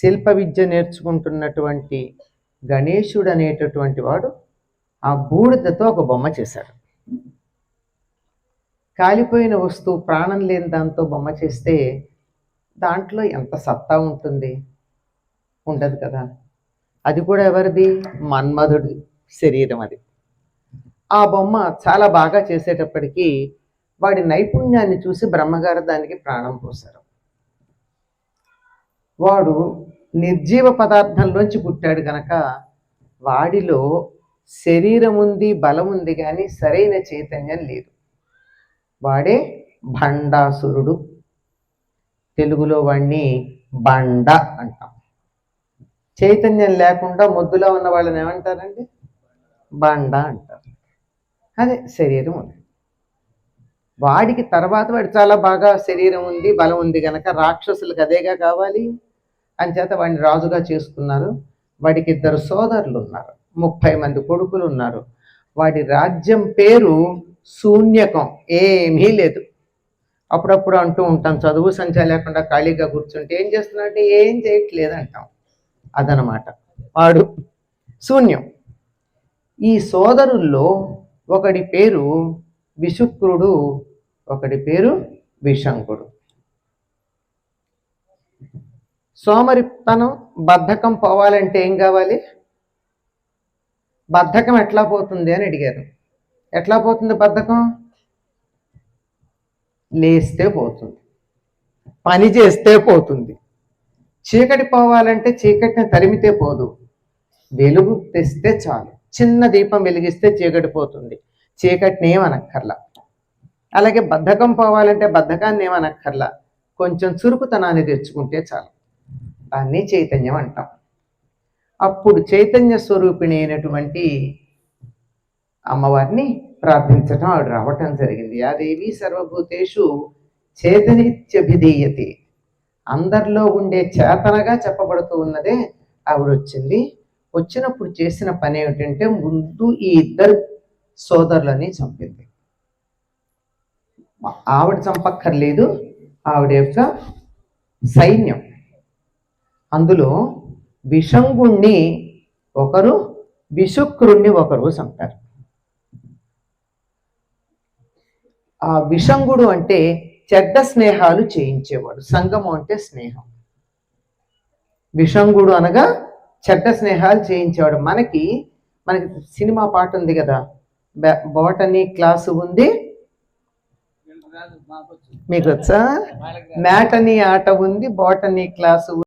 శిల్ప విద్య నేర్చుకుంటున్నటువంటి గణేశుడు అనేటటువంటి వాడు ఆ బూడిదతో ఒక బొమ్మ చేశాడు. కాలిపోయిన వస్తువు ప్రాణం లేని దాంతో బొమ్మ చేస్తే దాంట్లో ఎంత సత్తా ఉంటుంది? ఉండదు కదా. అది కూడా ఎవరిది? మన్మధుడి శరీరం అది. ఆ బొమ్మ చాలా బాగా చేసేటప్పటికీ వాడి నైపుణ్యాన్ని చూసి బ్రహ్మగారు దానికి ప్రాణం పోశారు. వాడు నిర్జీవ పదార్థంలోంచి పుట్టాడు గనక వాడిలో శరీరం ఉంది బలం ఉంది కానీ సరైన చైతన్యం లేదు. వాడే భండాసురుడు తెలుగులో వాడిని బండ అంటాం. చైతన్యం లేకుండా మొద్దులో ఉన్న వాళ్ళని ఏమంటారండి? బండ అంటారు. అదే శరీరం ఉంది. వాడికి తర్వాత వాడు చాలా బాగా శరీరం ఉంది బలం ఉంది కనుక రాక్షసులకు అదేగా కావాలి? అంచేత వాడిని రాజుగా చేసుకున్నారు. వాడికి ఇద్దరు సోదరులు ఉన్నారు ముప్పై మంది కొడుకులు ఉన్నారు వాడి రాజ్యం పేరు శూన్యకం. ఏమీ లేదు. అప్పుడప్పుడు అంటూ ఉంటాం చదువు సంచా లేకుండా ఖాళీగా కూర్చుంటే ఏం చేస్తున్నా అంటే ఏం చేయట్లేదు అంటాం. అదనమాట. వాడు శూన్యం. ఈ సోదరుల్లో ఒకడి పేరు విశుక్రుడు ఒకడి పేరు విశంకుడు. సోమరితనం బద్ధకం పోవాలంటే ఏం కావాలి? బద్ధకం ఎట్లా పోతుంది అని అడిగారు. ఎట్లా పోతుంది బద్ధకం? లేస్తే పోతుంది. పని చేస్తే పోతుంది. చీకటి పోవాలంటే చీకటిని తరిమితే పోదు. వెలుగు తెస్తే చాలు. చిన్న దీపం వెలిగిస్తే చీకటి పోతుంది. చీకటిని ఏమనక్కర్లా అలాగే బద్ధకం పోవాలంటే బద్ధకాన్ని ఏమనక్కర్లా కొంచెం చురుకుతనాన్ని తెచ్చుకుంటే చాలు. దాన్ని చైతన్యం అంటాం. అప్పుడు చైతన్య స్వరూపిణి అయినటువంటి అమ్మవారిని ప్రార్థించటం ఆవిడ రావటం జరిగింది. ఆ దేవి సర్వభూతేషు చేతనిత్యభిధీయతి అందరిలో ఉండే చేతనగా చెప్పబడుతూ ఉన్నదే ఆవిడ వచ్చింది వచ్చినప్పుడు చేసిన పని ఏమిటంటే ముందు ఈ ఇద్దరు సోదరులని చంపింది. ఆవిడ చంపక్కర్లేదు. ఆవిడ యొక్క సైన్యం. అందులో విషంగుణ్ణి ఒకరు విశుక్రుణ్ణి ఒకరు చంపారు ఆ విషంగుడు అంటే చెడ్డ స్నేహాలు చేయించేవాడు. సంగమం అంటే స్నేహం. విషంగుడు అనగా చెడ్డ స్నేహాలు చేయించేవాడు. మనకి మనకి సినిమా పాట ఉంది కదా బోటనీ క్లాసు ఉంది. మీకు వచ్చా మ్యాటనీ ఆట ఉంది బోటనీ క్లాసు